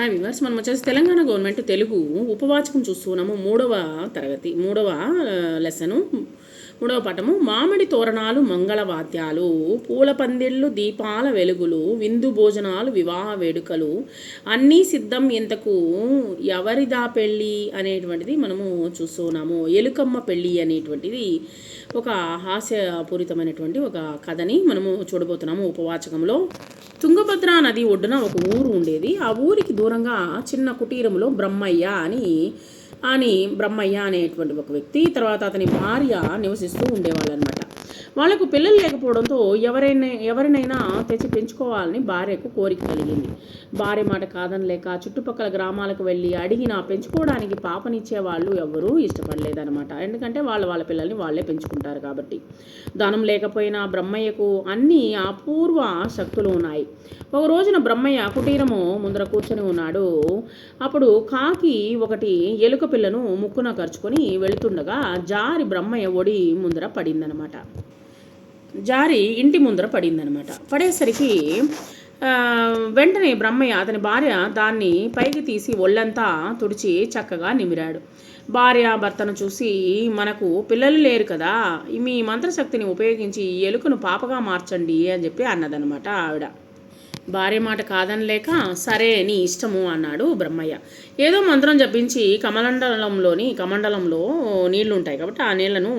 Hi viewers మనం వచ్చేసి Telangana government Telugu ఉపవాచకం చూస్తున్నాము మూడవ తరగతి మూడవ లెసను మూడవ పాఠము మామిడి తోరణాలు మంగళవాద్యాలు పూల పందిళ్ళు దీపాల వెలుగులు విందు భోజనాలు వివాహ వేడుకలు అన్నీ సిద్ధం ఇంతకు ఎవరిదా పెళ్ళి అనేటువంటిది మనము చూస్తున్నాము ఎలుకమ్మ పెళ్ళి అనేటువంటిది ఒక హాస్యపూరితమైనటువంటి ఒక కథని మనము చూడబోతున్నాము ఉపవాచకంలో. తుంగభద్ర నది ఒడ్డున ఒక ఊరు ఉండేది. ఆ ఊరికి దూరంగా చిన్న కుటీరంలో బ్రహ్మయ్య అని అని బ్రహ్మయ్య అనేటువంటి ఒక వ్యక్తి తర్వాత అతని భార్య నివసిస్తూ ఉండేవాళ్ళు అనమాట వాళ్ళకు పిల్లలు లేకపోవడంతో ఎవరైనా ఎవరినైనా తెచ్చి పెంచుకోవాలని భార్యకు కోరిక కలిగింది. భార్య మాట కాదనలేక చుట్టుపక్కల గ్రామాలకు వెళ్ళి అడిగినా పెంచుకోవడానికి పాపనిచ్చే వాళ్ళు ఎవరూ ఇష్టపడలేదనమాట ఎందుకంటే వాళ్ళ వాళ్ళ పిల్లల్ని వాళ్ళే పెంచుకుంటారు కాబట్టి. ధనం లేకపోయినా బ్రహ్మయ్యకు అన్ని అపూర్వ శక్తులు ఉన్నాయి. ఒక రోజున బ్రహ్మయ్య కుటీరము ముందర కూర్చొని ఉన్నాడు. అప్పుడు కాకి ఒకటి ఎలుక పిల్లను ముక్కున కరుచుకొని వెళుతుండగా జారి బ్రహ్మయ్య ఒడి ముందర పడిందనమాట జారి ఇంటి ముందర పడిందనమాట. పడేసరికి వెంటనే బ్రహ్మయ్య అతని భార్య దాన్ని పైకి తీసి ఒళ్ళంతా తుడిచి చక్కగా నిమిరాడు. భార్య భర్తను చూసి మనకు పిల్లలు లేరు కదా మీ మంత్రశక్తిని ఉపయోగించి ఈ ఎలుకను పాపగా మార్చండి అని చెప్పి అన్నదనమాట ఆవిడ. భార్య మాట కాదనలేక సరే నీ ఇష్టము అన్నాడు బ్రహ్మయ్య. ఏదో మంత్రం జపించి కమలండలంలోని కమండలంలో నీళ్ళు ఉంటాయి కాబట్టి ఆ నీళ్ళను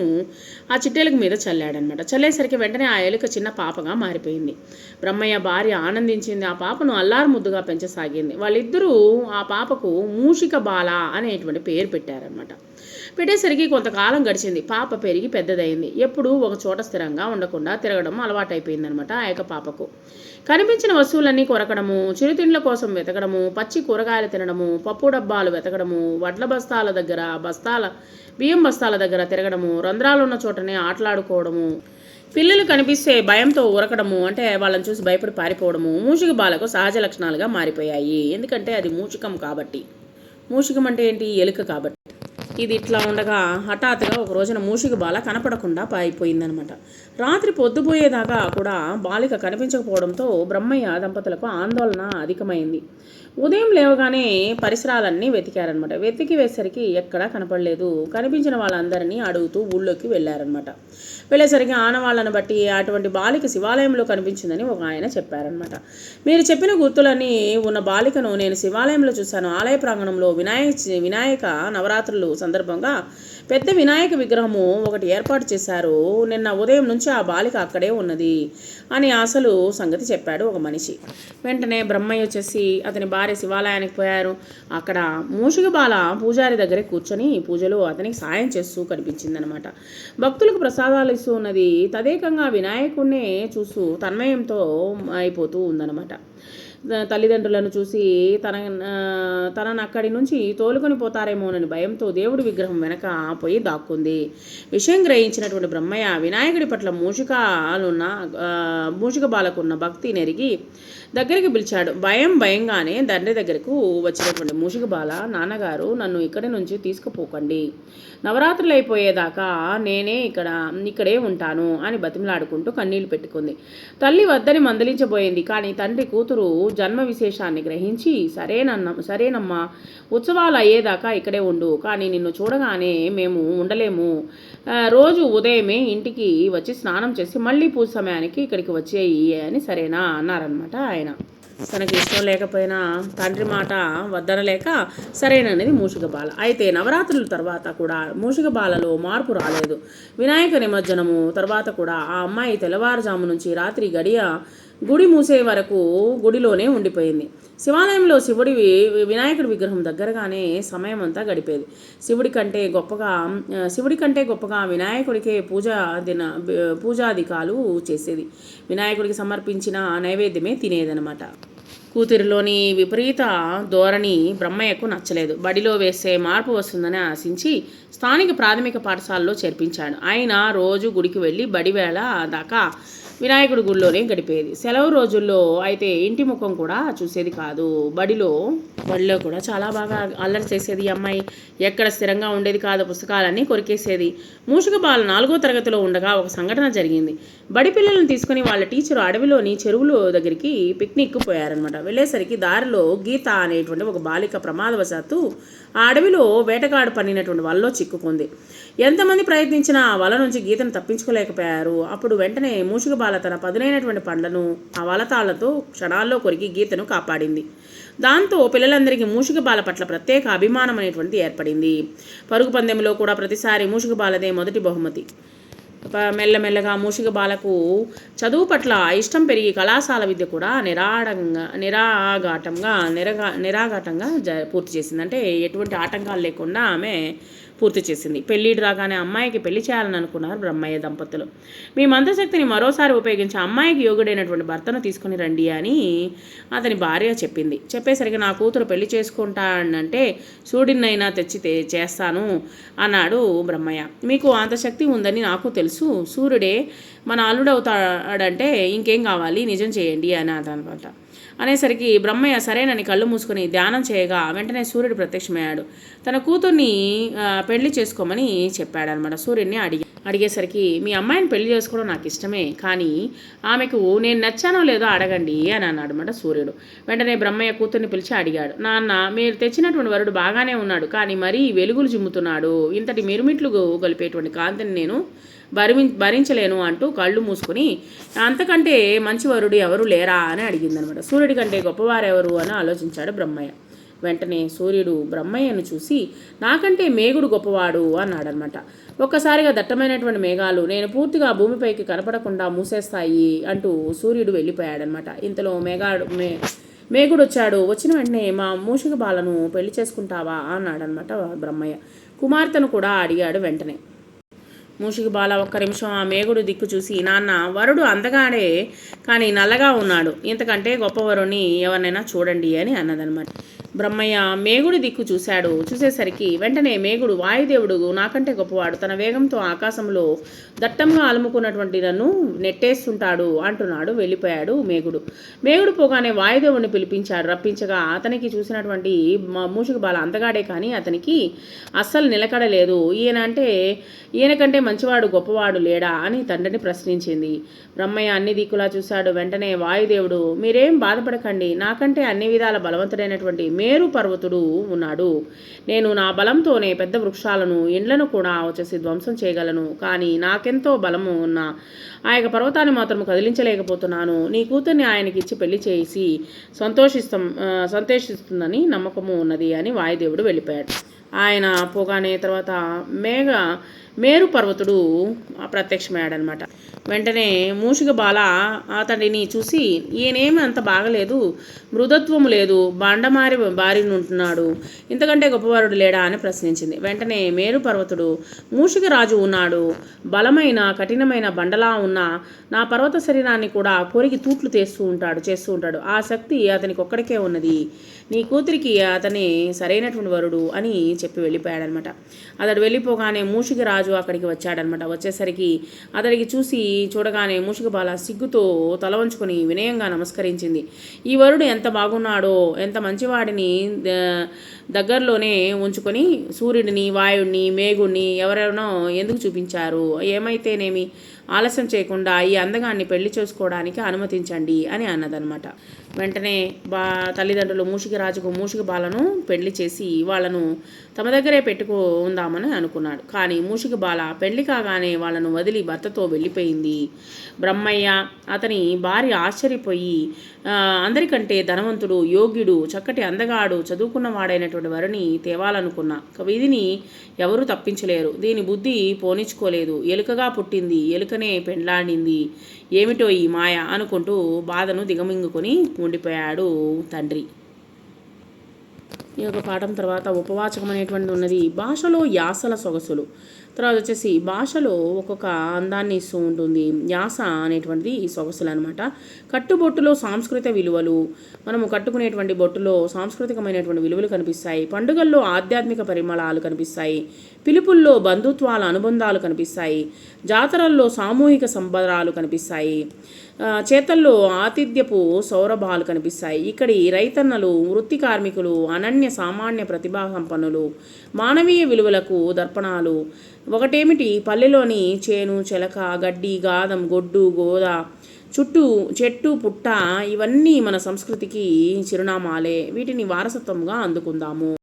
ఆ చిట్టెలుక మీద చల్లాడనమాట. చల్లేసరికి వెంటనే ఆ ఎలుక చిన్న పాపగా మారిపోయింది. బ్రహ్మయ్య భార్య ఆనందించింది. ఆ పాపను అల్లారు ముద్దుగా పెంచసాగింది. వాళ్ళిద్దరూ ఆ పాపకు మూషిక బాల అనేటువంటి పేరు పెట్టారనమాట. పెట్టేసరికి కొంతకాలం గడిచింది. పాప పెరిగి పెద్దదైంది. ఎప్పుడూ ఒక చోట స్థిరంగా ఉండకుండా తిరగడం అలవాటైపోయిందనమాట ఆ యొక్క పాపకు. కనిపించిన వస్తువులన్నీ కొరకడము చిరుతిండ్ల కోసం వెతకడము పచ్చి కూరగాయలు తినడము పప్పు డబ్బాలు వెతకడము వడ్ల బస్తాల దగ్గర బస్తాల బియ్యం బస్తాల దగ్గర తిరగడము రంధ్రాలు ఉన్న చోటనే ఆటలాడుకోవడము పిల్లలు కనిపిస్తే భయంతో ఉరకడము అంటే వాళ్ళని చూసి భయపడి పారిపోవడము మూషిక బాలకు సహజ లక్షణాలుగా మారిపోయాయి. ఎందుకంటే అది మూషికం కాబట్టి. మూషికం అంటే ఏంటి? ఎలుక కాబట్టి. ఇది ఇట్లా ఉండగా హఠాత్తుగా ఒక రోజున మూషిక బాల కనపడకుండా పాయిపోయిందనమాట రాత్రి పొద్దుపోయేదాకా కూడా బాలిక కనిపించకపోవడంతో బ్రహ్మయ్య దంపతులకు ఆందోళన అధికమైంది. ఉదయం లేవగానే పరిసరాలన్నీ వెతికారనమాట వెతికి వేసరికి ఎక్కడా కనపడలేదు. కనిపించిన వాళ్ళందరినీ అడుగుతూ ఊళ్ళోకి వెళ్ళారనమాట వెళ్ళేసరికి ఆనవాళ్ళను బట్టి అటువంటి బాలిక శివాలయంలో కనిపించిందని ఒక ఆయన చెప్పారనమాట మీరు చెప్పిన గుర్తులన్నీ ఉన్న బాలికను నేను శివాలయంలో చూశాను. ఆలయ ప్రాంగణంలో వినాయక వినాయక నవరాత్రులు సందర్భంగా పెద్ద వినాయక విగ్రహము ఒకటి ఏర్పాటు చేశారు. నిన్న ఉదయం నుంచి ఆ బాలిక అక్కడే ఉన్నది అని అసలు సంగతి చెప్పాడు ఒక మనిషి. వెంటనే బ్రహ్మయ్య వచ్చేసి అతని వారి శివాలయానికి పోయారు. అక్కడ మూషిక బాల పూజారి దగ్గరే కూర్చొని పూజలో అతనికి సాయం చేస్తూ కనిపించిందనమాట. భక్తులకు ప్రసాదాలు ఇస్తూ ఉన్నది తదేకంగా వినాయకుడినే చూస్తూ తన్మయంతో అయిపోతూ ఉందన్నమాట తల్లిదండ్రులను చూసి తన తనను అక్కడి నుంచి తోలుకొని పోతారేమోనని భయంతో దేవుడి విగ్రహం వెనక పోయి దాక్కుంది. విషయం గ్రహించినటువంటి బ్రహ్మయ్య వినాయకుడి పట్ల మూషికలున్న మూషిక బాలకున్న భక్తి నెరిగి దగ్గరికి పిలిచాడు. భయం భయంగానే తండ్రి దగ్గరకు వచ్చినటువంటి మూషిక బాల నాన్నగారు నన్ను ఇక్కడి నుంచి తీసుకుపోకండి. నవరాత్రులు అయిపోయేదాకా నేనే ఇక్కడ ఇక్కడే ఉంటాను అని బతిమలాడుకుంటూ కన్నీళ్ళు పెట్టుకుంది. తల్లి వద్దని మందలించబోయింది. కానీ తండ్రి కూతురు జన్మ విశేషాన్ని గ్రహించి సరేనన్న సరేనమ్మా ఉత్సవాలు అయ్యేదాకా ఇక్కడే ఉండు కానీ నిన్ను చూడగానే మేము ఉండలేము. రోజు ఉదయమే ఇంటికి వచ్చి స్నానం చేసి మళ్ళీ పూజ సమయానికి ఇక్కడికి వచ్చేయి అని సరేనా అన్నారనమాట ఆయన. తనకి ఇష్టం లేకపోయినా తండ్రి మాట వద్దనలేక సరేననేది మూషిక బాల. అయితే నవరాత్రుల తర్వాత కూడా మూషిక బాలలో మార్పు రాలేదు. వినాయక నిమజ్జనము తర్వాత కూడా ఆ అమ్మాయి తెల్లవారుజాము నుంచి రాత్రి గడియ గుడి మూసే వరకు గుడిలోనే ఉండిపోయింది. శివాలయంలో శివుడి వినాయకుడి విగ్రహం దగ్గరగానే సమయం అంతా గడిపేది. శివుడి కంటే గొప్పగా శివుడి కంటే గొప్పగా వినాయకుడికే పూజా దిన పూజాధికాలు చేసేది. వినాయకుడికి సమర్పించిన నైవేద్యమే తినేదనమాట కూతురిలోని విపరీత ధోరణి బ్రహ్మయ్యకు నచ్చలేదు. బడిలో వేసే మార్పు వస్తుందని ఆశించి స్థానిక ప్రాథమిక పాఠశాలలో చేర్పించాడు. ఆయన రోజు గుడికి వెళ్ళి బడి వేళ దాకా వినాయకుడి గుడిలోనే గడిపేది. సెలవు రోజుల్లో అయితే ఇంటి ముఖం కూడా చూసేది కాదు. బడిలో బడిలో కూడా చాలా బాగా అల్లరి చేసేది. అమ్మాయి ఎక్కడ స్థిరంగా ఉండేది కాదు. పుస్తకాలన్నీ కొరికేసేది. మూషిక బాల నాలుగో తరగతిలో ఉండగా ఒక సంఘటన జరిగింది. బడి పిల్లలను తీసుకుని వాళ్ళ టీచర్ అడవిలోని చెరువుల దగ్గరికి పిక్నిక్ పోయారనమాట వెళ్ళేసరికి దారిలో గీత అనేటువంటి ఒక బాలిక ప్రమాదవశాత్తు ఆ అడవిలో వేటగాడు పన్నినటువంటి వలలో చిక్కుకుంది. ఎంతమంది ప్రయత్నించినా ఆ వల నుంచి గీతను తప్పించుకోలేకపోయారు. అప్పుడు వెంటనే మూషిక బాల తన పదునైనటువంటి పండ్లను ఆ వలతాళ్ళతో క్షణాల్లో కొరికి గీతను కాపాడింది. దాంతో పిల్లలందరికీ మూషిక బాల పట్ల ప్రత్యేక అభిమానం అనేటువంటిది ఏర్పడింది. పరుగు పందెంలో కూడా ప్రతిసారి మూషిక బాలదే మొదటి బహుమతి. మెల్లమెల్లగా మూషిక బాలకు చదువు పట్ల ఇష్టం పెరిగి కళాశాల విద్య కూడా నిరాడంగా నిరాఘాటంగా నిరగా నిరాఘాటంగా జ పూర్తి చేసింది. అంటే ఎటువంటి ఆటంకాలు లేకుండా ఆమె పూర్తి చేసింది. పెళ్ళిడు రాగానే అమ్మాయికి పెళ్ళి చేయాలని అనుకున్నారు బ్రహ్మయ్య దంపతులు. మీ మంత్రశక్తిని మరోసారి ఉపయోగించి అమ్మాయికి యోగుడైనటువంటి భర్తను తీసుకుని రండి అని అతని భార్య చెప్పింది. చెప్పేసరికి నా కూతురు పెళ్ళి చేసుకుంటానంటే సూర్యుడినైనా తెచ్చి చేస్తాను అన్నాడు బ్రహ్మయ్య. మీకు అంత శక్తి ఉందని నాకు తెలుసు. సూర్యుడే మన అల్లుడవుతాడంటే ఇంకేం కావాలి? నిజం చేయండి అని అదనమాట అనేసరికి బ్రహ్మయ్య సరేనని కళ్ళు మూసుకొని ధ్యానం చేయగా వెంటనే సూర్యుడు ప్రత్యక్షమయ్యాడు. తన కూతుర్ని పెళ్ళి చేసుకోమని చెప్పాడనమాట. సూర్యుడిని అడిగి అడిగేసరికి మీ అమ్మాయిని పెళ్ళి చేసుకోవడం నాకు ఇష్టమే కానీ ఆమెకు నేను నచ్చానో లేదో అడగండి అని అన్నాడు అనమాట సూర్యుడు. వెంటనే బ్రహ్మయ్య కూతుర్ని పిలిచి అడిగాడు. నాన్న మీరు తెచ్చినటువంటి వరుడు బాగానే ఉన్నాడు కానీ మరీ వెలుగులు చిమ్ముతున్నాడు. ఇంతటి మిరుమిట్లు గొలిపేటువంటి కాంతిని నేను భరి భరించలేను అంటూ కళ్ళు మూసుకొని అంతకంటే మంచి వరుడు ఎవరు లేరా? అని అడిగిందనమాట. సూర్యుడి కంటే గొప్పవారెవరు అని ఆలోచించాడు బ్రహ్మయ్య. వెంటనే సూర్యుడు బ్రహ్మయ్యను చూసి నాకంటే మేఘుడు గొప్పవాడు అన్నాడనమాట ఒక్కసారిగా దట్టమైనటువంటి మేఘాలు నేను పూర్తిగా భూమిపైకి కనపడకుండా మూసేస్తాయి అంటూ సూర్యుడు వెళ్ళిపోయాడనమాట ఇంతలో మేఘాడు మే మేఘుడు వచ్చాడు వచ్చిన వెంటనే మా మూషిక బాలను పెళ్ళి చేసుకుంటావా అన్నాడనమాట బ్రహ్మయ్య. కుమార్తెను కూడా అడిగాడు వెంటనే. మూషిక బాల ఒక్క నిమిషం ఆ మేగుడు దిక్కు చూసి నాన్న వరుడు అందగాడే కానీ నల్లగా ఉన్నాడు. ఇంతకంటే గొప్ప వరుణ్ణి ఎవరినైనా చూడండి అని అన్నదనమాట బ్రహ్మయ్య మేగుడి దిక్కు చూశాడు. చూసేసరికి వెంటనే మేగుడు వాయుదేవుడు నాకంటే గొప్పవాడు. తన వేగంతో ఆకాశంలో దట్టంగా అలుముకున్నటువంటి నన్ను నెట్టేస్తుంటాడు అంటున్నాడు వెళ్ళిపోయాడు మేగుడు. మేగుడు పోగానే వాయుదేవుడిని పిలిపించాడు. రప్పించగా అతనికి చూసినటువంటి మ- మూషిక బాల అందగాడే కానీ అతనికి అస్సలు నిలకడలేదు. ఈయన అంటే ఈయన కంటే మంచివాడు గొప్పవాడు లేడా? అని తండ్రిని ప్రశ్నించింది. బ్రహ్మయ్య అన్ని దిక్కులా చూశాడు. వెంటనే వాయుదేవుడు మీరేం బాధపడకండి. నాకంటే అన్ని విధాల బలవంతుడైనటువంటి మేరు పర్వతుడు ఉన్నాడు. నేను నా బలంతోనే పెద్ద వృక్షాలను ఇండ్లను కూడా వచ్చేసి ధ్వంసం చేయగలను. కానీ నాకెంతో బలము ఉన్న ఆ యొక్క పర్వతాన్ని మాత్రం కదిలించలేకపోతున్నాను. నీ కూతుర్ని ఆయనకి ఇచ్చి పెళ్ళి చేసి సంతోషిస్తాం సంతోషిస్తుందని నమ్మకము ఉన్నది అని వాయుదేవుడు వెళ్ళిపోయాడు. ఆయన పోగానే తర్వాత మేఘ మేరు పర్వతుడు ప్రత్యక్షమయ్యాడనమాట. వెంటనే మూషిక బాల అతడిని చూసి ఈయనేమి అంత బాగలేదు మృదత్వము లేదు బండమారి బారిన ఉంటున్నాడు ఇంతకంటే గొప్పవారుడు లేడా అని ప్రశ్నించింది. వెంటనే మేరు పర్వతుడు మూషిక రాజు ఉన్నాడు బలమైన కఠినమైన బండలా ఉన్న నా పర్వత శరీరాన్ని కూడా కొరికి తూట్లు తీస్తూ ఉంటాడు చేస్తూ ఉంటాడు. ఆ శక్తి అతనికి ఒక్కడికే ఉన్నది. నీ కూతురికి అతనే సరైనటువంటి వరుడు అని చెప్పి వెళ్ళిపోయాడనమాట. అతడు వెళ్ళిపోగానే మూషిక రాజు అక్కడికి వచ్చాడనమాట. వచ్చేసరికి అతడికి చూసి చూడగానే మూషిక బాల సిగ్గుతో తల వంచుకొని వినయంగా నమస్కరించింది. ఈ వరుడు ఎంత బాగున్నాడో ఎంత మంచివాడిని దగ్గరలోనే ఉంచుకొని సూర్యుడిని వాయుడిని మేఘుడిని ఎవరెవరినో ఎందుకు చూపించారు? ఏమైతేనేమి? ఆలస్యం చేయకుండా ఈ అందగాన్ని పెళ్ళి చేసుకోవడానికి అనుమతించండి అని అన్నదనమాట వెంటనే బా తల్లిదండ్రులు మూషిక రాజుకు మూషిక బాలను పెళ్ళి చేసి వాళ్ళను తమ దగ్గరే పెట్టుకుందామని అనుకున్నాడు. కానీ మూషిక బాల పెళ్ళి కాగానే వాళ్ళను వదిలి భర్తతో వెళ్ళిపోయింది. బ్రహ్మయ్య అతని భార్య ఆశ్చర్యపోయి అందరికంటే ధనవంతుడు యోగ్యుడు చక్కటి అందగాడు చదువుకున్నవాడైనటువంటి వరుని తేవాలనుకున్న. వీధిని ఎవరూ తప్పించలేరు. దీని బుద్ధి పోనిచ్చుకోలేదు. ఎలుకగా పుట్టింది. ఎలుకనే పెండ్లాడింది. ఏమిటో ఈ మాయ అనుకుంటూ బాధను దిగమింగుకొని ఉండిపోయాడు తండ్రి. ఈ యొక్క పాఠం తర్వాత ఉపవాచకం అనేటువంటిది ఉన్నది. భాషలో యాసల సొగసులు. తర్వాత వచ్చేసి భాషలో ఒక్కొక్క అందాన్ని ఇస్తూ ఉంటుంది. యాస అనేటువంటిది ఈ సొగసులు అనమాట కట్టుబొట్టులో సాంస్కృతిక విలువలు. మనము కట్టుకునేటువంటి బొట్టులో సాంస్కృతికమైనటువంటి విలువలు కనిపిస్తాయి. పండుగల్లో ఆధ్యాత్మిక పరిమళాలు కనిపిస్తాయి. పిలుపుల్లో బంధుత్వాల అనుబంధాలు కనిపిస్తాయి. జాతరల్లో సామూహిక సంబరాలు కనిపిస్తాయి. చేతల్లో ఆతిథ్యపు సౌరభాలు కనిపిస్తాయి. ఇక్కడి రైతన్నలు వృత్తి కార్మికులు అనన్య సామాన్య ప్రతిభా సంపన్నులు మానవీయ విలువలకు దర్పణాలు. ఒకటేమిటి? పల్లెలోని చేను చెలక గడ్డి గాదం గొడ్డు గోద చుట్టూ చెట్టు పుట్ట ఇవన్నీ మన సంస్కృతికి చిరునామాలే. వీటిని వారసత్వంగా అందుకుందాము.